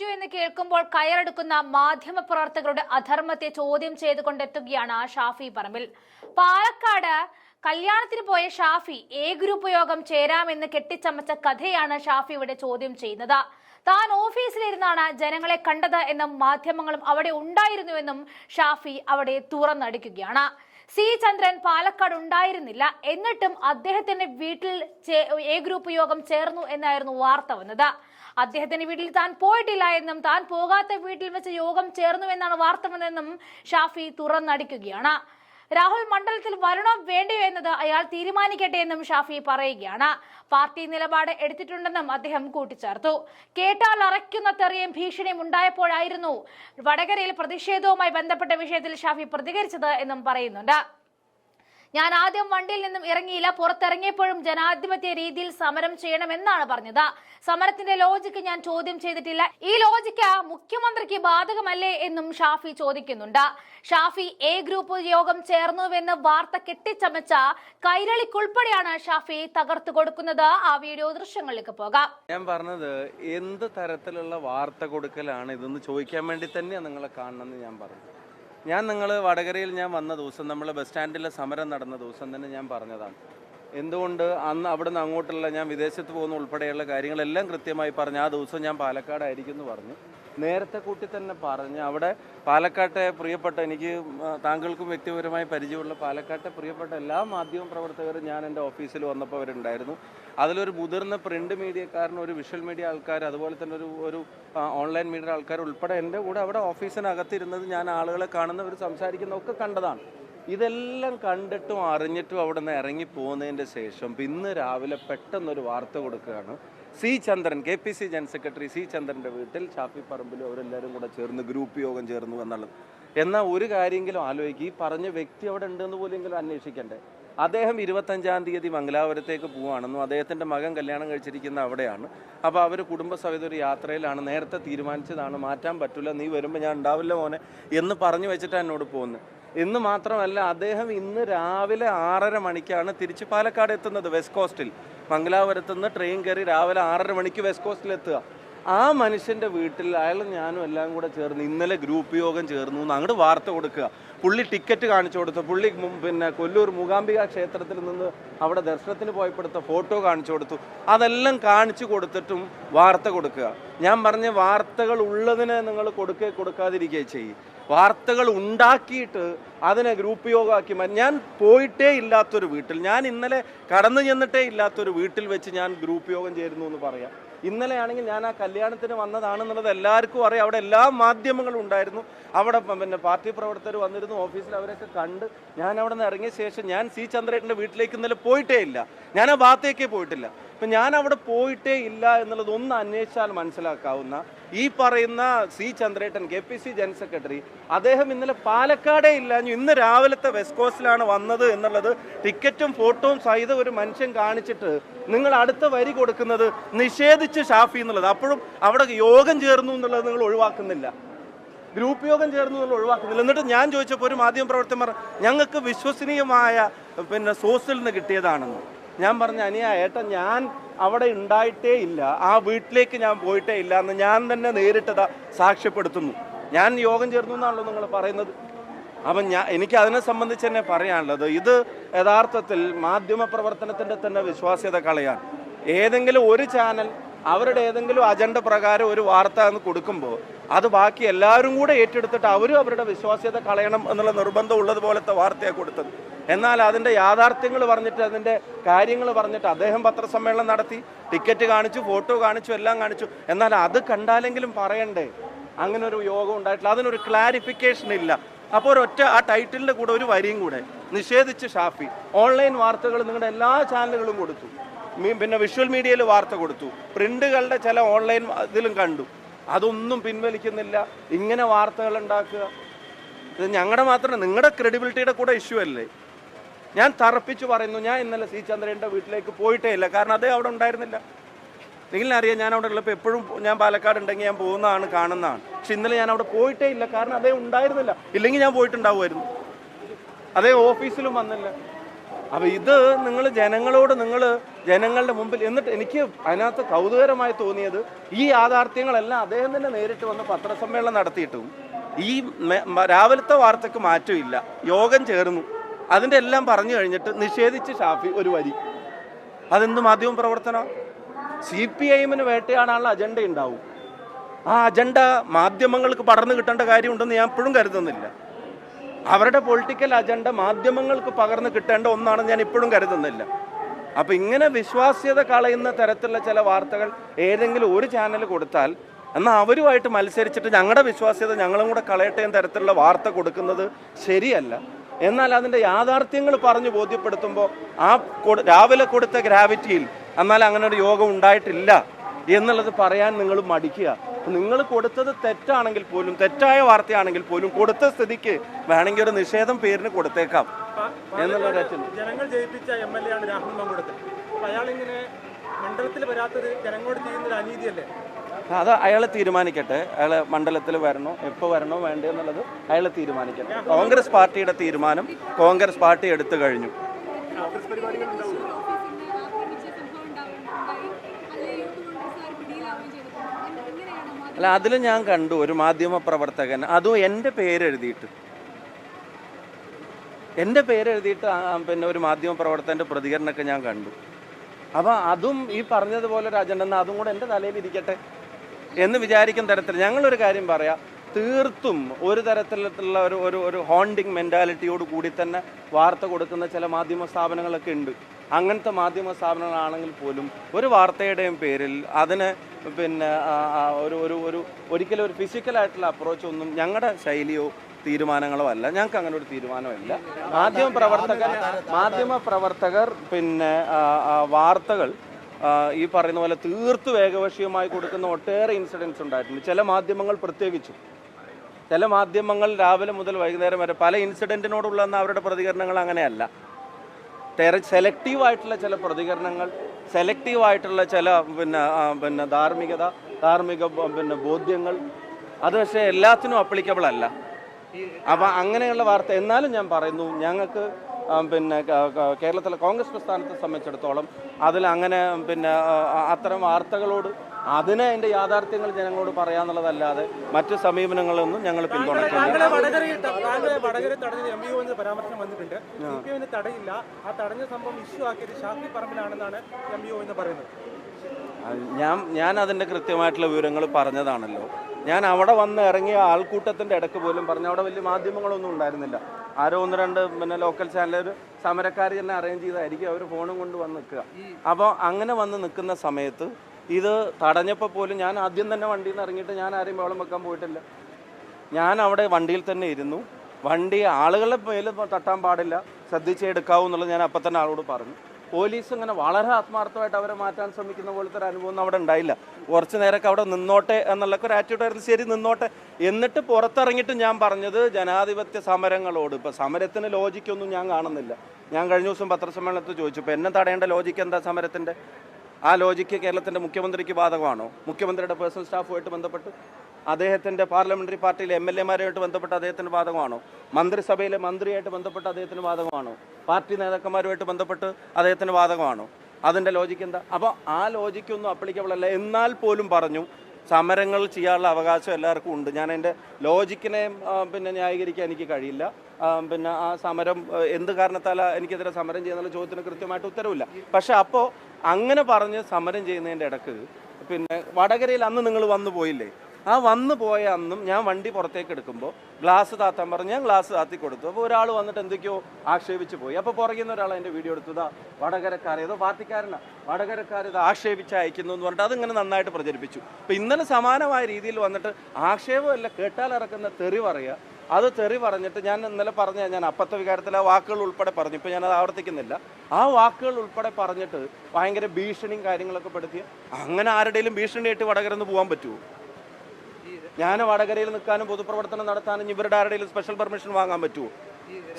തെറ്റു എന്ന് കേൾക്കുമ്പോൾ കയറെടുക്കുന്ന മാധ്യമ പ്രവർത്തകരുടെ അധർമ്മത്തെ ചോദ്യം ചെയ്തുകൊണ്ടെത്തുകയാണ് ഷാഫി പറമ്പിൽ. പാലക്കാട് കല്യാണത്തിന് പോയ ഷാഫി എ ഗ്രൂപ്പ് യോഗം ചേരാമെന്ന് കെട്ടിച്ചമച്ച കഥയാണ് ഷാഫി ഇവിടെ ചോദ്യം ചെയ്യുന്നത്. താൻ ഓഫീസിലിരുന്നാണ് ജനങ്ങളെ കണ്ടത് എന്നും മാധ്യമങ്ങളും അവിടെ ഉണ്ടായിരുന്നുവെന്നും ഷാഫി അവിടെ തുറന്നടിക്കുകയാണ്. സി ചന്ദ്രൻ പാലക്കാട് ഉണ്ടായിരുന്നില്ല. എന്നിട്ടും അദ്ദേഹത്തിന്റെ വീട്ടിൽ എ ഗ്രൂപ്പ് യോഗം ചേർന്നു എന്നായിരുന്നു വാർത്ത വന്നത്. അദ്ദേഹത്തിന്റെ വീട്ടിൽ താൻ പോയിട്ടില്ല എന്നും താൻ പോകാത്ത വീട്ടിൽ വെച്ച് യോഗം ചേർന്നു എന്നാണ് വാർത്ത വന്നതെന്നും ഷാഫി തുറന്നടിക്കുകയാണ്. രാഹുൽ മണ്ഡലത്തിൽ വരണോ വേണ്ടയോ എന്നത് അയാൾ തീരുമാനിക്കട്ടെ എന്നും ഷാഫി പറയുകയാണ്. പാർട്ടി നിലപാട് എടുത്തിട്ടുണ്ടെന്നും അദ്ദേഹം കൂട്ടിച്ചേർത്തു. കേട്ടാൽ അറയ്ക്കുന്ന തെറിയും ഭീഷണിയും ഉണ്ടായപ്പോഴായിരുന്നു വടകരയിൽ പ്രതിഷേധവുമായി ബന്ധപ്പെട്ട വിഷയത്തിൽ ഷാഫി പ്രതികരിച്ചത് എന്നും പറയുന്നുണ്ട്. ഞാൻ ആദ്യം വണ്ടിയിൽ നിന്നും ഇറങ്ങിയില്ല പുറത്തിറങ്ങിയപ്പോഴും ജനാധിപത്യ രീതിയിൽ സമരം ചെയ്യണമെന്നാണ് പറഞ്ഞത്. സമരത്തിന്റെ ലോജിക്ക് ഞാൻ ചോദ്യം ചെയ്തിട്ടില്ല. ഈ ലോജിക്ക് മുഖ്യമന്ത്രിക്ക് ബാധകമല്ലേ എന്നും ഷാഫി ചോദിക്കുന്നുണ്ട്. ഷാഫി എ ഗ്രൂപ്പ് യോഗം ചേർന്നുവെന്ന് വാർത്ത കെട്ടിച്ചമച്ച കൈരളിക്കുൾപ്പെടെയാണ് ഷാഫി തകർത്തു കൊടുക്കുന്നത്. ആ വീഡിയോ ദൃശ്യങ്ങളിലേക്ക് പോകാം. ഞാൻ പറഞ്ഞത് എന്ത് തരത്തിലുള്ള വാർത്ത കൊടുക്കലാണ് ഇതെന്ന് ചോദിക്കാൻ വേണ്ടി തന്നെയാണ് നിങ്ങളെ കാണണമെന്ന് ഞാൻ പറഞ്ഞു ഞാൻ നിങ്ങൾ വടകരയിൽ ഞാൻ വന്ന ദിവസം നമ്മളെ ബസ് സ്റ്റാൻഡിലെ സമരം നടന്ന ദിവസം തന്നെ ഞാൻ പറഞ്ഞതാണ്. എന്തുകൊണ്ട് അന്ന് അവിടെ നിന്ന് അങ്ങോട്ടുള്ള ഞാൻ വിദേശത്ത് പോകുന്ന ഉൾപ്പെടെയുള്ള കാര്യങ്ങളെല്ലാം കൃത്യമായി പറഞ്ഞു ആ ദിവസം ഞാൻ പാലക്കാടായിരിക്കും എന്ന് പറഞ്ഞു. നേരത്തെ കൂട്ടി തന്നെ പറഞ്ഞ് അവിടെ പാലക്കാട്ടെ പ്രിയപ്പെട്ട എനിക്ക് താങ്കൾക്കും വ്യക്തിപരമായി പരിചയമുള്ള പാലക്കാട്ടെ പ്രിയപ്പെട്ട എല്ലാ മാധ്യമ പ്രവർത്തകരും ഞാൻ എന്റെ ഓഫീസിൽ വന്നപ്പോൾ അവരുണ്ടായിരുന്നു. അതിലൊരു മുതിർന്ന പ്രിന്റ് മീഡിയക്കാരൻ ഒരു വിഷ്വൽ മീഡിയ ആൾക്കാർ അതുപോലെ തന്നെ ഒരു ഒരു ഓൺലൈൻ മീഡിയ ആൾക്കാർ ഉൾപ്പെടെ എന്റെ കൂടെ അവിടെ ഓഫീസിനകത്തിരുന്നത് ഞാൻ ആളുകളെ കാണുന്ന കാണുന്നവർ സംസാരിക്കുന്നതൊക്കെ കണ്ടതാണ്. ഇതെല്ലാം കണ്ടിട്ടും അറിഞ്ഞിട്ടും അവിടെ നിന്ന് ഇറങ്ങി പോകുന്നതിന്റെ ശേഷം ഇന്ന് രാവിലെ പെട്ടെന്നൊരു വാർത്ത കൊടുക്കുകയാണ്. C Chandran K P C general secretary C ചന്ദ്രന്റെ വീട്ടിൽ ഷാഫി പറമ്പിലും അവരെല്ലാവരും കൂടെ ചേർന്ന് ഗ്രൂപ്പ് യോഗം ചേർന്നു എന്നുള്ളത്. എന്നാൽ ഒരു കാര്യമെങ്കിലും ആലോചിക്കുക ഈ പറഞ്ഞ വ്യക്തി അവിടെ ഉണ്ടെന്ന് പോലെങ്കിലും അന്വേഷിക്കണ്ടേ? അദ്ദേഹം ഇരുപത്തഞ്ചാം തീയതി മംഗലാപുരത്തേക്ക് പോവുകയാണെന്നും അദ്ദേഹത്തിന്റെ മകൻ കല്യാണം കഴിച്ചിരിക്കുന്ന അവിടെയാണ്. അപ്പോൾ അവർ കുടുംബസഹിത ഒരു യാത്രയിലാണ്. നേരത്തെ തീരുമാനിച്ചതാണ് മാറ്റാൻ പറ്റില്ല നീ വരുമ്പോൾ ഞാൻ ഉണ്ടാവില്ല മോനെ എന്ന് പറഞ്ഞു വെച്ചിട്ടാണ് എന്നോട് പോകുന്നത്. എന്ന് മാത്രമല്ല അദ്ദേഹം ഇന്ന് രാവിലെ ആറര മണിക്കാണ് തിരിച്ച് പാലക്കാട് എത്തുന്നത് വെസ്റ്റ് കോസ്റ്റിൽ. മംഗലാപുരത്ത് നിന്ന് ട്രെയിൻ കയറി രാവിലെ ആറര മണിക്ക് വെസ്റ്റ് കോസ്റ്റിൽ എത്തുക ആ മനുഷ്യന്റെ വീട്ടിൽ അയാളും ഞാനും എല്ലാം കൂടെ ചേർന്ന് ഇന്നലെ ഗ്രൂപ്പ് യോഗം ചേർന്നു എന്ന് അങ്ങോട്ട് വാർത്ത കൊടുക്കുക. പുള്ളി ടിക്കറ്റ് കാണിച്ചു കൊടുത്തു. പുള്ളി പിന്നെ കൊല്ലൂർ മൂകാംബിക ക്ഷേത്രത്തിൽ നിന്ന് അവിടെ ദർശനത്തിന് പോയപ്പെടുത്ത ഫോട്ടോ കാണിച്ചു കൊടുത്തു. അതെല്ലാം കാണിച്ചു കൊടുത്തിട്ടും വാർത്ത കൊടുക്കുക. ഞാൻ പറഞ്ഞ വാർത്തകൾ ഉള്ളതിനെ നിങ്ങൾ കൊടുക്കുക കൊടുക്കാതിരിക്കുക ചെയ്യും. വാർത്തകൾ ഉണ്ടാക്കിയിട്ട് അതിനെ ഗ്രൂപ്പ് യോഗമാക്കി ഞാൻ പോയിട്ടേ ഇല്ലാത്തൊരു വീട്ടിൽ ഞാൻ ഇന്നലെ കടന്നു ചെന്നിട്ടേ ഇല്ലാത്തൊരു വീട്ടിൽ വെച്ച് ഞാൻ ഗ്രൂപ്പ് യോഗം ചേരുന്നു എന്ന് പറയാം. ഇന്നലെ ആണെങ്കിൽ ഞാൻ ആ കല്യാണത്തിന് വന്നതാണെന്നുള്ളത് എല്ലാവർക്കും അറിയാം. അവിടെ എല്ലാ മാധ്യമങ്ങളും ഉണ്ടായിരുന്നു. അവിടെ പിന്നെ പാർട്ടി പ്രവർത്തകർ വന്നിരുന്നു ഓഫീസിൽ അവരൊക്കെ കണ്ട് ഞാൻ അവിടെ നിന്ന് ഇറങ്ങിയ ശേഷം ഞാൻ സി. ചന്ദ്രേട്ടന്റെ വീട്ടിലേക്ക് ഇന്നലെ പോയിട്ടേ ഇല്ല. ഞാൻ ആ ഭാഗത്തേക്കേ പോയിട്ടില്ല. അപ്പം ഞാൻ അവിടെ പോയിട്ടേ ഇല്ല എന്നുള്ളത് ഒന്ന് അന്വേഷിച്ചാൽ മനസ്സിലാക്കാവുന്ന ഈ പറയുന്ന സി ചന്ദ്രേട്ടൻ K P C general secretary അദ്ദേഹം ഇന്നലെ പാലക്കാടേ ഇല്ലാഞ്ഞു ഇന്ന് രാവിലത്തെ വെസ്റ്റ് കോസ്റ്റിലാണ് വന്നത് എന്നുള്ളത് ടിക്കറ്റും ഫോട്ടോയും സഹിതം ഒരു മനുഷ്യൻ കാണിച്ചിട്ട് നിങ്ങൾ അടുത്ത വരി കൊടുക്കുന്നത് നിഷേധിച്ച് ഷാഫി എന്നുള്ളത്. അപ്പോഴും അവിടെ യോഗം ചേർന്നു എന്നുള്ളത് നിങ്ങൾ ഒഴിവാക്കുന്നില്ല. ഗ്രൂപ്പ് യോഗം ചേർന്നു എന്നുള്ള ഒഴിവാക്കുന്നില്ല. എന്നിട്ട് ഞാൻ ചോദിച്ചപ്പോൾ ഒരു മാധ്യമ പ്രവർത്തകൻ ഞങ്ങൾക്ക് വിശ്വസനീയമായ പിന്നെ സോഴ്സിൽ നിന്ന് കിട്ടിയതാണെന്ന്. ഞാൻ പറഞ്ഞ അനിയ ഏട്ടൻ ഞാൻ അവിടെ ഉണ്ടായിട്ടേ ഇല്ല. ആ വീട്ടിലേക്ക് ഞാൻ പോയിട്ടേ ഇല്ല എന്ന് ഞാൻ തന്നെ നേരിട്ടതാ സാക്ഷ്യപ്പെടുത്തുന്നു. ഞാൻ യോഗം ചേർന്നു എന്നാണല്ലോ നിങ്ങൾ പറയുന്നത്. അപ്പം ഞാൻ എനിക്ക് അതിനെ സംബന്ധിച്ച് തന്നെ പറയാനുള്ളത് ഇത് യഥാർത്ഥത്തിൽ മാധ്യമ പ്രവർത്തനത്തിന്റെ തന്നെ വിശ്വാസ്യത കളയാണ്. ഏതെങ്കിലും ഒരു ചാനൽ അവരുടെ ഏതെങ്കിലും അജണ്ട പ്രകാരം ഒരു വാർത്ത എന്ന് കൊടുക്കുമ്പോൾ അത് ബാക്കി എല്ലാവരും കൂടെ ഏറ്റെടുത്തിട്ട് അവരും അവരുടെ വിശ്വാസ്യത കളയണം എന്നുള്ള നിർബന്ധം ഉള്ളതുപോലത്തെ വാർത്തയാണ് കൊടുത്തത്. എന്നാൽ അതിന്റെ യാഥാർത്ഥ്യങ്ങൾ പറഞ്ഞിട്ട് അതിന്റെ കാര്യങ്ങൾ പറഞ്ഞിട്ട് അദ്ദേഹം പത്രസമ്മേളനം നടത്തി ടിക്കറ്റ് കാണിച്ചു ഫോട്ടോ കാണിച്ചു എല്ലാം കാണിച്ചു. എന്നാൽ അത് കണ്ടാലെങ്കിലും പറയണ്ടേ? അങ്ങനെ ഒരു യോഗം ഉണ്ടായിട്ടില്ല. അതിനൊരു ക്ലാരിഫിക്കേഷൻ ഇല്ല. അപ്പോൾ ഒരൊറ്റ ആ ടൈറ്റിലിന്റെ കൂടെ ഒരു വരിയും കൂടെ. നിഷേധിച്ച് ഷാഫി. ഓൺലൈൻ വാർത്തകൾ നിങ്ങളുടെ എല്ലാ ചാനലുകളും കൊടുത്തു. പിന്നെ വിഷ്വൽ മീഡിയയിൽ വാർത്ത കൊടുത്തു. പ്രിന്റുകളുടെ ചില ഓൺലൈൻ ഇതിലും കണ്ടു. അതൊന്നും പിൻവലിക്കുന്നില്ല. ഇങ്ങനെ വാർത്തകൾ ഉണ്ടാക്കുക. ഇത് ഞങ്ങളുടെ മാത്രമല്ല നിങ്ങളുടെ ക്രെഡിബിലിറ്റിയുടെ കൂടെ ഇഷ്യൂ അല്ലേ? ഞാൻ തറപ്പിച്ചു പറയുന്നു ഞാൻ ഇന്നലെ സി. ചന്ദ്രന്റെ വീട്ടിലേക്ക് പോയിട്ടേ ഇല്ല. കാരണം അതേ അവിടെ ഉണ്ടായിരുന്നില്ല. നിങ്ങളറിയാം ഞാൻ അവിടെ ഉള്ളപ്പോൾ എപ്പോഴും ഞാൻ പാലക്കാട് ഉണ്ടെങ്കിൽ ഞാൻ പോകുന്നതാണ് കാണുന്നതാണ്. പക്ഷെ ഇന്നലെ ഞാൻ അവിടെ പോയിട്ടേ ഇല്ല. കാരണം അതേ ഉണ്ടായിരുന്നില്ല. ഇല്ലെങ്കിൽ ഞാൻ പോയിട്ടുണ്ടാവുമായിരുന്നു. അതേ ഓഫീസിലും വന്നില്ല. അപ്പോൾ ഇത് നിങ്ങൾ ജനങ്ങളോട് നിങ്ങൾ ജനങ്ങളുടെ മുമ്പിൽ എന്നിട്ട് എനിക്ക് അതിനകത്ത് കൗതുകരമായി തോന്നിയത് ഈ യാഥാർത്ഥ്യങ്ങളെല്ലാം അദ്ദേഹം തന്നെ നേരിട്ട് വന്ന് പത്രസമ്മേളനം നടത്തിയിട്ടും ഈ രാവിലത്തെ വാർത്തക്ക് മാറ്റമില്ല. യോഗം ചേർന്നു. അതിന്റെ എല്ലാം പറഞ്ഞു കഴിഞ്ഞിട്ട് നിഷേധിച്ച് ഷാഫി ഒരു വരി. അതെന്ത് മാധ്യമ പ്രവർത്തനം? സി പി ഐഎമ്മിന് വേട്ടയാടാനുള്ള അജണ്ട ഉണ്ടാവും. ആ അജണ്ട മാധ്യമങ്ങൾക്ക് പടർന്നു കിട്ടേണ്ട കാര്യമുണ്ടെന്ന് ഞാൻ എപ്പോഴും കരുതുന്നില്ല. അവരുടെ പൊളിറ്റിക്കൽ അജണ്ട മാധ്യമങ്ങൾക്ക് പകർന്നു കിട്ടേണ്ട ഒന്നാണെന്ന് ഞാൻ ഇപ്പോഴും കരുതുന്നില്ല. അപ്പം ഇങ്ങനെ വിശ്വാസ്യത കളയുന്ന തരത്തിലുള്ള ചില വാർത്തകൾ ഏതെങ്കിലും ഒരു ചാനൽ കൊടുത്താൽ എന്നാൽ അവരുമായിട്ട് മത്സരിച്ചിട്ട് ഞങ്ങളുടെ വിശ്വാസ്യത ഞങ്ങളും കൂടെ കളയട്ടെ തരത്തിലുള്ള വാർത്ത കൊടുക്കുന്നത് ശരിയല്ല. എന്നാൽ അതിന്റെ യാഥാർത്ഥ്യങ്ങൾ പറഞ്ഞു ബോധ്യപ്പെടുത്തുമ്പോൾ ആ രാവിലെ കൊടുത്ത ഗ്രാവിറ്റിയിൽ എന്നാൽ അങ്ങനെ ഒരു യോഗം ഉണ്ടായിട്ടില്ല എന്നുള്ളത് പറയാൻ നിങ്ങൾ മടിക്കുക. നിങ്ങൾ കൊടുത്തത് തെറ്റാണെങ്കിൽ പോലും തെറ്റായ വാർത്തയാണെങ്കിൽ പോലും കൊടുത്ത സ്ഥിതിക്ക് വേണമെങ്കിൽ ഒരു നിഷേധം പേരിന് കൊടുത്തേക്കാം എന്നുള്ള ജനങ്ങൾ ജയിപ്പിച്ച എം എൽ എ ആണ് രാഹുൽ മങ്കുടത്തിൽ അപ്പൊ അയാളിങ്ങനെ മണ്ഡലത്തിൽ വരാത്തത് ജനങ്ങളോട് ചെയ്യുന്ന ഒരു അനീതിയല്ലേ? അത് അയാൾ തീരുമാനിക്കട്ടെ. അയാൾ മണ്ഡലത്തിൽ വരണോ എപ്പോൾ വരണോ വേണ്ടേ എന്നുള്ളത് അയാൾ തീരുമാനിക്കട്ടെ. കോൺഗ്രസ് പാർട്ടിയുടെ തീരുമാനം കോൺഗ്രസ് പാർട്ടി എടുത്തു കഴിഞ്ഞു. അല്ല അതിൽ ഞാൻ കണ്ടു ഒരു മാധ്യമ പ്രവർത്തകൻ അതും എന്റെ പേരെഴുതിയിട്ട്. എന്റെ പേരെഴുതിയിട്ട് പിന്നെ ഒരു മാധ്യമ പ്രവർത്തകന്റെ പ്രതികരണമൊക്കെ ഞാൻ കണ്ടു. അപ്പം അതും ഈ പറഞ്ഞതുപോലെ ഒരു അജണ്ട അതും കൂടെ എന്റെ തലയിൽ ഇരിക്കട്ടെ. എന്ന് വിചാരിക്കുന്ന തരത്തിൽ ഞങ്ങളൊരു കാര്യം പറയാം തീർത്തും ഒരു തരത്തിലുള്ള ഒരു ഒരു ഒരു ഹോണ്ടിങ് മെന്റാലിറ്റിയോട് കൂടി തന്നെ വാർത്ത കൊടുക്കുന്ന ചില മാധ്യമ സ്ഥാപനങ്ങളൊക്കെ ഉണ്ട്. അങ്ങനത്തെ മാധ്യമ സ്ഥാപനങ്ങളാണെങ്കിൽ പോലും ഒരു വാർത്തയുടെയും പേരിൽ അതിന് പിന്നെ ഒരു ഒരു ഒരു ഒരിക്കലും ഒരു ഫിസിക്കലായിട്ടുള്ള അപ്രോച്ച് ഒന്നും ഞങ്ങളുടെ ശൈലിയോ തീരുമാനങ്ങളോ അല്ല. ഞങ്ങൾക്ക് അങ്ങനെ ഒരു തീരുമാനമില്ല മാധ്യമ പ്രവർത്തകർ മാധ്യമ പ്രവർത്തകർ പിന്നെ വാർത്തകൾ ഈ പറയുന്ന പോലെ തീർത്ത് വേഗവശിയുമായി കൊടുക്കുന്ന ഒട്ടേറെ ഇൻസിഡൻസ് ഉണ്ടായിട്ടുണ്ട്. ചില മാധ്യമങ്ങൾ പ്രത്യേകിച്ചും. ചില മാധ്യമങ്ങൾ രാവിലെ മുതൽ വൈകുന്നേരം വരെ പല ഇൻസിഡന്റിനോടുള്ള അവരുടെ പ്രതികരണങ്ങൾ അങ്ങനെയല്ല. സെലക്റ്റീവ് ആയിട്ടുള്ള ചില പ്രതികരണങ്ങൾ സെലക്റ്റീവ് ആയിട്ടുള്ള ചില പിന്നെ പിന്നെ ധാർമ്മികത ധാർമ്മിക പിന്നെ ബോധ്യങ്ങൾ അത് പക്ഷേ എല്ലാത്തിനും അപ്ലിക്കബിൾ അല്ല. അപ്പം അങ്ങനെയുള്ള വാർത്ത എന്നാലും ഞാൻ പറയുന്നു ഞങ്ങൾക്ക് പിന്നെ കേരളത്തിലെ കോൺഗ്രസ് പ്രസ്ഥാനത്തെ സംബന്ധിച്ചിടത്തോളം അതിൽ അങ്ങനെ പിന്നെ അത്തരം വാർത്തകളോട് അതിനെ അതിന്റെ യാഥാർത്ഥ്യങ്ങൾ ജനങ്ങളോട് പറയാന്നുള്ളതല്ലാതെ മറ്റ് സമീപനങ്ങളൊന്നും ഞങ്ങൾ യു പരാമർശം വന്നിട്ടുണ്ട്. തടയില്ല. ആ തടഞ്ഞ സംഭവം ഇഷ്യൂ ആക്കിയത് ഷാഫി പറമ്പിലാണെന്നാണ് എം യു എന്ന് പറയുന്നത്. ഞാൻ ഞാൻ അതിന്റെ കൃത്യമായിട്ടുള്ള വിവരങ്ങൾ പറഞ്ഞതാണല്ലോ. ഞാൻ അവിടെ വന്ന് ഇറങ്ങിയ ആൾക്കൂട്ടത്തിന്റെ ഇടയ്ക്ക് പോലും പറഞ്ഞു അവിടെ വലിയ മാധ്യമങ്ങളൊന്നും ഉണ്ടായിരുന്നില്ല. ആരോ ഒന്ന് രണ്ട് പിന്നെ ലോക്കൽ ചാനൽ ഒരു സമരക്കാർ തന്നെ അറേഞ്ച് ചെയ്തായിരിക്കും അവർ ഫോണും കൊണ്ട് വന്ന് നിൽക്കുക. അപ്പോൾ അങ്ങനെ വന്ന് നിൽക്കുന്ന സമയത്ത് ഇത് തടഞ്ഞപ്പോൾ പോലും ഞാൻ ആദ്യം തന്നെ വണ്ടിയിൽ നിന്ന് ഇറങ്ങിയിട്ട് ഞാൻ ആരെയും വെള്ളം വെക്കാൻ പോയിട്ടില്ല. ഞാൻ അവിടെ വണ്ടിയിൽ തന്നെ ഇരുന്നു. വണ്ടി ആളുകളെ മേൽ തട്ടാൻ പാടില്ല. ശ്രദ്ധിച്ചെടുക്കാവൂ എന്നുള്ളത് ഞാൻ അപ്പം തന്നെ ആളോട് പറഞ്ഞു. പോലീസ് ഇങ്ങനെ വളരെ ആത്മാർത്ഥമായിട്ട് അവരെ മാറ്റാൻ ശ്രമിക്കുന്ന പോലത്തെ ഒരു അനുഭവം അവിടെ ഉണ്ടായില്ല. കുറച്ച് നേരമൊക്കെ അവിടെ നിന്നോട്ടെ എന്നുള്ള ഒരു ആറ്റിറ്റ്യൂഡ് ആയിരുന്നു. ശരി നിന്നോട്ടെ. എന്നിട്ട് പുറത്തിറങ്ങിയിട്ട് ഞാൻ പറഞ്ഞത് ജനാധിപത്യ സമരങ്ങളോട്. ഇപ്പം സമരത്തിന് ലോജിക്കൊന്നും ഞാൻ കാണുന്നില്ല. ഞാൻ കഴിഞ്ഞ ദിവസം പത്രസമ്മേളനത്തിൽ ചോദിച്ചു ഇപ്പം എന്നെ തടയേണ്ട ലോജിക്ക് എന്താ സമരത്തിന്റെ ആ ലോജിക്ക് കേരളത്തിന്റെ മുഖ്യമന്ത്രിക്ക് ബാധകമാണോ? മുഖ്യമന്ത്രിയുടെ പേഴ്സണൽ സ്റ്റാഫുമായിട്ട് ബന്ധപ്പെട്ട് അദ്ദേഹത്തിന്റെ പാർലമെന്ററി പാർട്ടിയിലെ എം എൽ എമാരുമായിട്ട് ബന്ധപ്പെട്ട് അദ്ദേഹത്തിന് ബാധകമാണോ മന്ത്രിസഭയിലെ മന്ത്രിയായിട്ട് ബന്ധപ്പെട്ട അദ്ദേഹത്തിന് ബാധകമാണോ പാർട്ടി നേതാക്കന്മാരുമായിട്ട് ബന്ധപ്പെട്ട് അദ്ദേഹത്തിന് ബാധകമാണോ അതിന്റെ ലോജിക്ക് എന്താ? അപ്പോൾ ആ ലോജിക്കൊന്നും അപ്ലിക്കബിൾ അല്ല. എന്നാൽ പോലും പറഞ്ഞു സമരങ്ങൾ ചെയ്യാനുള്ള അവകാശം എല്ലാവർക്കും ഉണ്ട്. ഞാൻ എന്റെ ലോജിക്കിനെ പിന്നെ ന്യായീകരിക്കാൻ എനിക്ക് കഴിയില്ല. പിന്നെ ആ സമരം എന്ത് കാരണത്താലാണ് എനിക്കെതിരെ സമരം ചെയ്യുന്നുള്ള ചോദ്യത്തിന് കൃത്യമായിട്ട് ഉത്തരവില്ല. പക്ഷെ അപ്പോൾ അങ്ങനെ പറഞ്ഞ് സമരം ചെയ്യുന്നതിന്റെ ഇടയ്ക്ക് പിന്നെ വടകരയിൽ അന്ന് നിങ്ങൾ വന്നു പോയില്ലേ? ആ വന്നു പോയ അന്നും ഞാൻ വണ്ടി പുറത്തേക്ക് എടുക്കുമ്പോൾ ഗ്ലാസ് താത്താൻ പറഞ്ഞ് ഞാൻ ഗ്ലാസ് താത്തി കൊടുത്തു. അപ്പോൾ ഒരാൾ വന്നിട്ട് എന്തൊക്കെയോ ആക്ഷേപിച്ച് പോയി. അപ്പോൾ പുറകിൽ നിന്ന് ഒരാൾ എന്റെ വീഡിയോ എടുത്തതാ വടകരക്കാരെ ഏതോ പാർട്ടിക്കാരനാണ് വടകരക്കാർ ഇത് ആക്ഷേപിച്ച് അയക്കുന്നു എന്ന് പറഞ്ഞിട്ട് അതിങ്ങനെ നന്നായിട്ട് പ്രചരിപ്പിച്ചു. അപ്പോൾ ഇന്നലെ സമാനമായ രീതിയിൽ വന്നിട്ട് ആക്ഷേപമല്ല കേട്ടാൽ ഇറക്കുന്ന തെറി പറയുക. അത് തെറി പറഞ്ഞിട്ട് ഞാൻ ഇന്നലെ പറഞ്ഞ ഞാൻ അപ്പത്തെ വികാരത്തിൽ ആ വാക്കുകൾ ഉൾപ്പെടെ പറഞ്ഞു. ഇപ്പോൾ ഞാനത് ആവർത്തിക്കുന്നില്ല. ആ വാക്കുകൾ ഉൾപ്പെടെ പറഞ്ഞിട്ട് ഭയങ്കര ഭീഷണിയും കാര്യങ്ങളൊക്കെ പെടുത്തി അങ്ങനെ ആരുടെയും ഭീഷണിയായിട്ട് വടകരന്ന് പോകാൻ പറ്റുമോ ഞാൻ വടകരയിൽ നിൽക്കാനും പൊതുപ്രവർത്തനം നടത്താനും ഇവരുടെ ആരുടെയും സ്പെഷ്യൽ പെർമിഷൻ വാങ്ങാൻ പറ്റുമോ?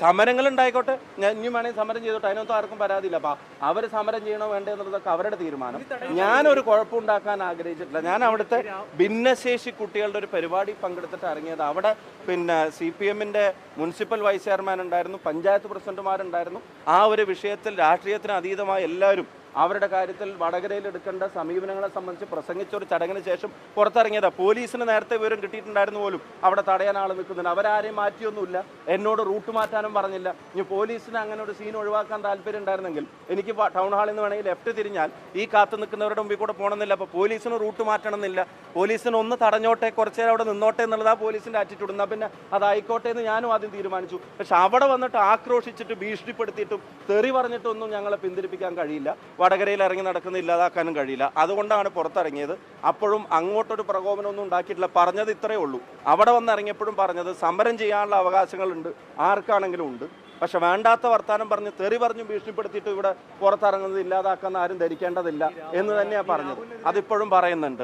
സമരങ്ങൾ ഉണ്ടായിക്കോട്ടെ. ഞാൻ ഇനി വേണമെങ്കിൽ സമരം ചെയ്തോട്ടെ. അതിനൊന്നും ആർക്കും പരാതിയില്ല. അപ്പൊ അവർ സമരം ചെയ്യണോ വേണ്ടേ എന്നുള്ളതൊക്കെ അവരുടെ തീരുമാനം. ഞാനൊരു കുഴപ്പമുണ്ടാക്കാൻ ആഗ്രഹിച്ചിട്ടില്ല. ഞാൻ അവിടുത്തെ ഭിന്നശേഷി കുട്ടികളുടെ ഒരു പരിപാടി പങ്കെടുത്തിട്ട് ഇറങ്ങിയത് അവിടെ പിന്നെ സി പി എമ്മിന്റെ മുനിസിപ്പൽ വൈസ് ചെയർമാൻ ഉണ്ടായിരുന്നു. പഞ്ചായത്ത് പ്രസിഡന്റുമാരുണ്ടായിരുന്നു. ആ ഒരു വിഷയത്തിൽ രാഷ്ട്രീയത്തിന് അതീതമായ എല്ലാവരും അവരുടെ കാര്യത്തിൽ വടകരയിൽ എടുക്കേണ്ട സമീപനങ്ങളെ സംബന്ധിച്ച് പ്രസംഗിച്ച ഒരു ചടങ്ങിന് ശേഷം പുറത്തിറങ്ങിയതാണ് പോലീസിന് നേരത്തെ വിവരം കിട്ടിയിട്ടുണ്ടായിരുന്നു പോലും. അവിടെ തടയാൻ ആൾ നിൽക്കുന്നുണ്ട്. അവരാരെയും മാറ്റിയൊന്നുമില്ല. എന്നോട് റൂട്ട് മാറ്റാനും പറഞ്ഞില്ല. ഇനി പോലീസിന് അങ്ങനെ ഒരു സീൻ ഒഴിവാക്കാൻ താല്പര്യം ഉണ്ടായിരുന്നെങ്കിൽ എനിക്ക് ടൗൺ ഹാളിൽ നിന്ന് വേണമെങ്കിൽ ലെഫ്റ്റ് തിരിഞ്ഞാൽ ഈ കാത്തു നിൽക്കുന്നവരുടെ മുമ്പിൽ കൂടെ പോകണമെന്നില്ല. അപ്പോൾ പോലീസിന് റൂട്ട് മാറ്റണമെന്നില്ല. പോലീസിന് ഒന്ന് തടഞ്ഞോട്ടെ കുറച്ച് നേരം അവിടെ നിന്നോട്ടെ എന്നുള്ളതാ പോലീസിന്റെ ആറ്റിറ്റ്യൂഡ് എന്നാൽ പിന്നെ അതായിക്കോട്ടെ എന്ന് ഞാനും ആദ്യം തീരുമാനിച്ചു. പക്ഷെ അവിടെ വന്നിട്ട് ആക്രോശിച്ചിട്ട് ഭീഷണിപ്പെടുത്തിയിട്ടും തെറി പറഞ്ഞിട്ടൊന്നും ഞങ്ങളെ പിന്തിരിപ്പിക്കാൻ കഴിയില്ല. വടകരയിൽ ഇറങ്ങി നടക്കുന്ന ഇല്ലാതാക്കാനും കഴിയില്ല. അതുകൊണ്ടാണ് പുറത്തിറങ്ങിയത്. അപ്പോഴും അങ്ങോട്ടൊരു പ്രകോപനമൊന്നും ഉണ്ടാക്കിയിട്ടില്ല. പറഞ്ഞത് ഇത്രയേ ഉള്ളൂ. അവിടെ വന്ന് ഇറങ്ങിയപ്പോഴും പറഞ്ഞത് സമരം ചെയ്യാനുള്ള അവകാശങ്ങളുണ്ട്. ആർക്കാണെങ്കിലും ഉണ്ട്. പക്ഷെ വേണ്ടാത്ത വർത്താനം പറഞ്ഞ് തെറി പറഞ്ഞു ഭീഷണിപ്പെടുത്തിയിട്ട് ഇവിടെ പുറത്തിറങ്ങുന്നത് ഇല്ലാതാക്കാൻ ആരും ധരിക്കേണ്ടതില്ല എന്ന് തന്നെയാണ് പറഞ്ഞത്. അതിപ്പോഴും പറയുന്നുണ്ട്.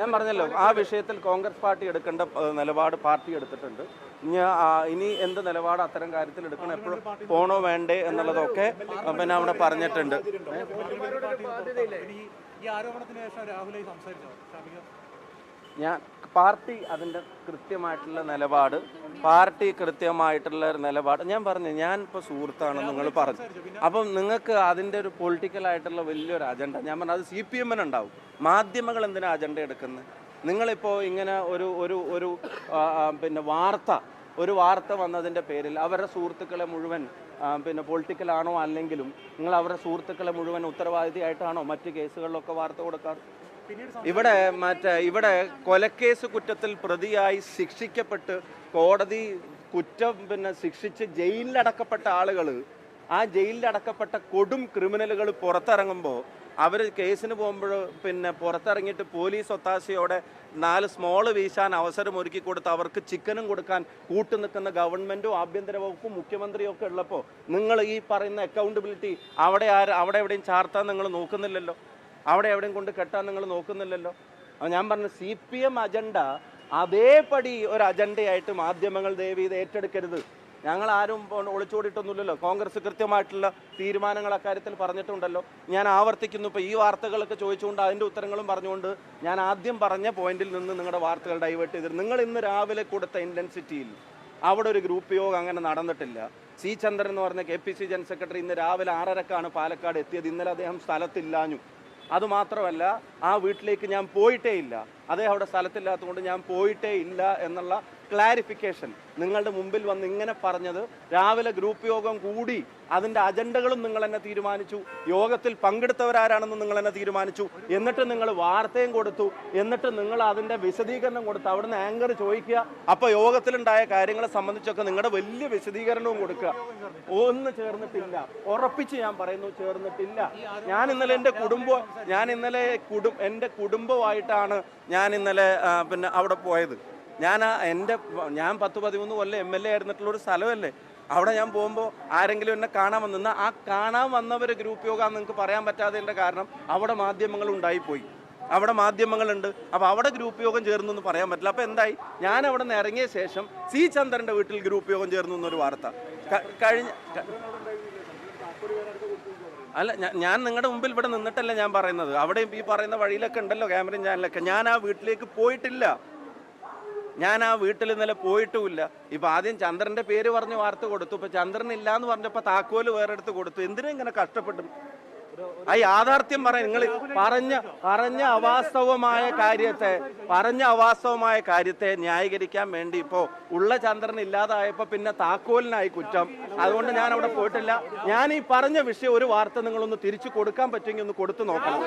ഞാൻ പറഞ്ഞല്ലോ ആ വിഷയത്തിൽ കോൺഗ്രസ് പാർട്ടി എടുക്കേണ്ട നിലപാട് പാർട്ടി എടുത്തിട്ടുണ്ട്. ഇനി എന്ത് നിലപാട് അത്തരം കാര്യത്തിൽ എടുക്കണം എപ്പോഴും പോണോ വേണ്ടേ എന്നുള്ളതൊക്കെ പിന്നെ അവിടെ പറഞ്ഞിട്ടുണ്ട്. ഈ- ആരോപണത്തിന് ശേഷം രാഹുലായി സംസാരിച്ചോ? ഞാൻ പാർട്ടി അതിന്റെ കൃത്യമായിട്ടുള്ള നിലപാട് പാർട്ടി കൃത്യമായിട്ടുള്ള ഒരു നിലപാട്. ഞാൻ പറഞ്ഞു ഞാൻ ഇപ്പോൾ സുഹൃത്താണ് നിങ്ങൾ പറഞ്ഞു. അപ്പം നിങ്ങൾക്ക് അതിന്റെ ഒരു പൊളിറ്റിക്കലായിട്ടുള്ള വലിയൊരു അജണ്ട ഞാൻ പറഞ്ഞു അത് സി പി എമ്മിനുണ്ടാവും മാധ്യമങ്ങൾ എന്തിനാ അജണ്ട എടുക്കുന്നത് നിങ്ങളിപ്പോൾ ഇങ്ങനെ ഒരു ഒരു ഒരു പിന്നെ വാർത്ത ഒരു വാർത്ത വന്നതിന്റെ പേരിൽ അവരുടെ സുഹൃത്തുക്കളെ മുഴുവൻ പിന്നെ പൊളിറ്റിക്കലാണോ അല്ലെങ്കിലും നിങ്ങൾ അവരുടെ സുഹൃത്തുക്കളെ മുഴുവൻ ഉത്തരവാദിത്തമായിട്ടാണോ മറ്റ് കേസുകളിലൊക്കെ വാർത്ത കൊടുക്കാറ്? ഇവിടെ മറ്റേ ഇവിടെ കൊലക്കേസ് കുറ്റത്തിൽ പ്രതിയായി ശിക്ഷിക്കപ്പെട്ട് കോടതി കുറ്റം പിന്നെ ശിക്ഷിച്ച് ജയിലിലടക്കപ്പെട്ട ആളുകൾ ആ ജയിലിലടക്കപ്പെട്ട കൊടും ക്രിമിനലുകൾ പുറത്തിറങ്ങുമ്പോൾ അവർ കേസിന് പോകുമ്പോൾ പിന്നെ പുറത്തിറങ്ങിയിട്ട് പോലീസ് ഒത്താശയോടെ നാല് സ്മോൾ വീശാൻ അവസരം ഒരുക്കി കൊടുത്ത് അവർക്ക് ചിക്കനും കൊടുക്കാൻ കൂട്ടു നിൽക്കുന്ന ഗവൺമെന്റും ആഭ്യന്തര വകുപ്പും മുഖ്യമന്ത്രിയും ഒക്കെ ഉള്ളപ്പോൾ നിങ്ങൾ ഈ പറയുന്ന അക്കൗണ്ടബിലിറ്റി അവിടെ ആര് അവിടെ എവിടെയും ചാർത്താൻ നിങ്ങൾ നോക്കുന്നില്ലല്ലോ? അവിടെ എവിടെയും കൊണ്ട് കെട്ടാൻ നിങ്ങൾ നോക്കുന്നില്ലല്ലോ. അപ്പോൾ ഞാൻ പറഞ്ഞു സി പി എം അജണ്ട അതേപടി ഒരു അജണ്ടയായിട്ട് മാധ്യമങ്ങൾ ദയവ് ഇത് ഏറ്റെടുക്കരുത്. ഞങ്ങൾ ആരും ഒളിച്ചോടിയിട്ടൊന്നുമില്ലല്ലോ. കോൺഗ്രസ് കൃത്യമായിട്ടുള്ള തീരുമാനങ്ങൾ അക്കാര്യത്തിൽ പറഞ്ഞിട്ടുണ്ടല്ലോ. ഞാൻ ആവർത്തിക്കുന്നു. ഇപ്പോൾ ഈ വാർത്തകളൊക്കെ ചോദിച്ചുകൊണ്ട് അതിന്റെ ഉത്തരങ്ങളും പറഞ്ഞുകൊണ്ട് ഞാൻ ആദ്യം പറഞ്ഞ പോയിന്റിൽ നിന്ന് നിങ്ങളുടെ വാർത്തകൾ ഡൈവേർട്ട് ചെയ്തിട്ട് നിങ്ങൾ ഇന്ന് രാവിലെ കൊടുത്ത ഇന്റൻസിറ്റിയിൽ അവിടെ ഒരു ഗ്രൂപ്പ് യോഗം അങ്ങനെ നടന്നിട്ടില്ല. സി ചന്ദ്രൻ എന്ന് പറഞ്ഞ K P C general secretary ഇന്ന് രാവിലെ ആറരക്കാണ് പാലക്കാട് എത്തിയത്. ഇന്നലെ അദ്ദേഹം സ്ഥലത്തില്ലാഞ്ഞു. അതുമാത്രമല്ല ആ വീട്ടിലേക്ക് ഞാൻ പോയിട്ടേ ഇല്ല. അദ്ദേഹം അവിടെ സ്ഥലത്തില്ലാത്തതുകൊണ്ട് ഞാൻ പോയിട്ടേ ഇല്ല എന്നുള്ള ക്ലാരിഫിക്കേഷൻ നിങ്ങളുടെ മുമ്പിൽ വന്ന് ഇങ്ങനെ പറഞ്ഞത് രാവിലെ ഗ്രൂപ്പ് യോഗം കൂടി അതിന്റെ അജണ്ടകളും നിങ്ങൾ എന്നെ തീരുമാനിച്ചു യോഗത്തിൽ പങ്കെടുത്തവരാരാണെന്ന് നിങ്ങൾ എന്നെ തീരുമാനിച്ചു എന്നിട്ട് നിങ്ങൾ വാർത്തയും കൊടുത്തു എന്നിട്ട് നിങ്ങൾ അതിന്റെ വിശദീകരണം കൊടുത്തു അവിടുന്ന് ആങ്കർ ചോദിക്കുക. അപ്പോൾ യോഗത്തിലുണ്ടായ കാര്യങ്ങളെ സംബന്ധിച്ചൊക്കെ നിങ്ങളുടെ വലിയ വിശദീകരണവും കൊടുക്കുക. ഒന്ന് ചേർന്നിട്ടില്ല. ഉറപ്പിച്ച് ഞാൻ പറയുന്നു ചേർന്നിട്ടില്ല. ഞാൻ ഇന്നലെ എന്റെ കുടുംബം ഞാൻ ഇന്നലെ കുടും എന്റെ കുടുംബമായിട്ടാണ് ഞാൻ ഇന്നലെ പിന്നെ അവിടെ പോയത്. ഞാൻ എന്റെ ഞാൻ പത്ത് പതിമൂന്ന് കൊല്ലം എം എൽ എ ആയിരുന്നിട്ടുള്ള ഒരു സ്ഥലമല്ലേ? അവിടെ ഞാൻ പോകുമ്പോൾ ആരെങ്കിലും എന്നെ കാണാൻ വന്നിരുന്ന ആ കാണാൻ വന്നവർ ഗ്രൂപ്പ് യോഗ നിങ്ങൾക്ക് പറയാൻ പറ്റാത്തതിന്റെ കാരണം അവിടെ മാധ്യമങ്ങൾ ഉണ്ടായിപ്പോയി. അവിടെ മാധ്യമങ്ങളുണ്ട്. അപ്പോൾ അവിടെ ഗ്രൂപ്പ് യോഗം ചേർന്നു എന്ന് പറയാൻ പറ്റില്ല. അപ്പോൾ എന്തായി? ഞാൻ അവിടെ നിന്ന് ഇറങ്ങിയ ശേഷം സി ചന്ദ്രന്റെ വീട്ടിൽ ഗ്രൂപ്പ് യോഗം ചേർന്നു എന്നൊരു വാർത്ത. കഴിഞ്ഞ അല്ല ഞാൻ നിങ്ങളുടെ മുമ്പിൽ ഇവിടെ നിന്നിട്ടല്ല ഞാൻ പറയുന്നത്. അവിടെ ഈ പറയുന്ന വഴിയിലൊക്കെ ഉണ്ടല്ലോ ക്യാമറയും ചാനലൊക്കെ. ഞാൻ ആ വീട്ടിലേക്ക് പോയിട്ടില്ല. ഞാൻ ആ വീട്ടിൽ ഇന്നലെ പോയിട്ടുമില്ല. ഇപ്പൊ ആദ്യം ചന്ദ്രന്റെ പേര് പറഞ്ഞ് വാർത്ത കൊടുത്തു. ഇപ്പൊ ചന്ദ്രൻ ഇല്ല എന്ന് പറഞ്ഞപ്പോ താക്കോൽ വേറെ എടുത്ത് കൊടുത്തു. എന്തിനാ ഇങ്ങനെ കഷ്ടപ്പെട്ടു ആ യാഥാർത്ഥ്യം പറയാം നിങ്ങൾ പറഞ്ഞ പറഞ്ഞ അവാസ്തവമായ കാര്യത്തെ പറഞ്ഞ അവാസ്തവമായ കാര്യത്തെ ന്യായീകരിക്കാൻ വേണ്ടി ഇപ്പോ ഉള്ള ചന്ദ്രൻ ഇല്ലാതായപ്പോ പിന്നെ താക്കോലിനായി കുറ്റം. അതുകൊണ്ട് ഞാൻ അവിടെ പോയിട്ടില്ല. ഞാൻ ഈ പറഞ്ഞ വിഷയം ഒരു വാർത്ത നിങ്ങളൊന്ന് തിരിച്ചു കൊടുക്കാൻ പറ്റുമെങ്കിൽ ഒന്ന് കൊടുത്തു നോക്കണം.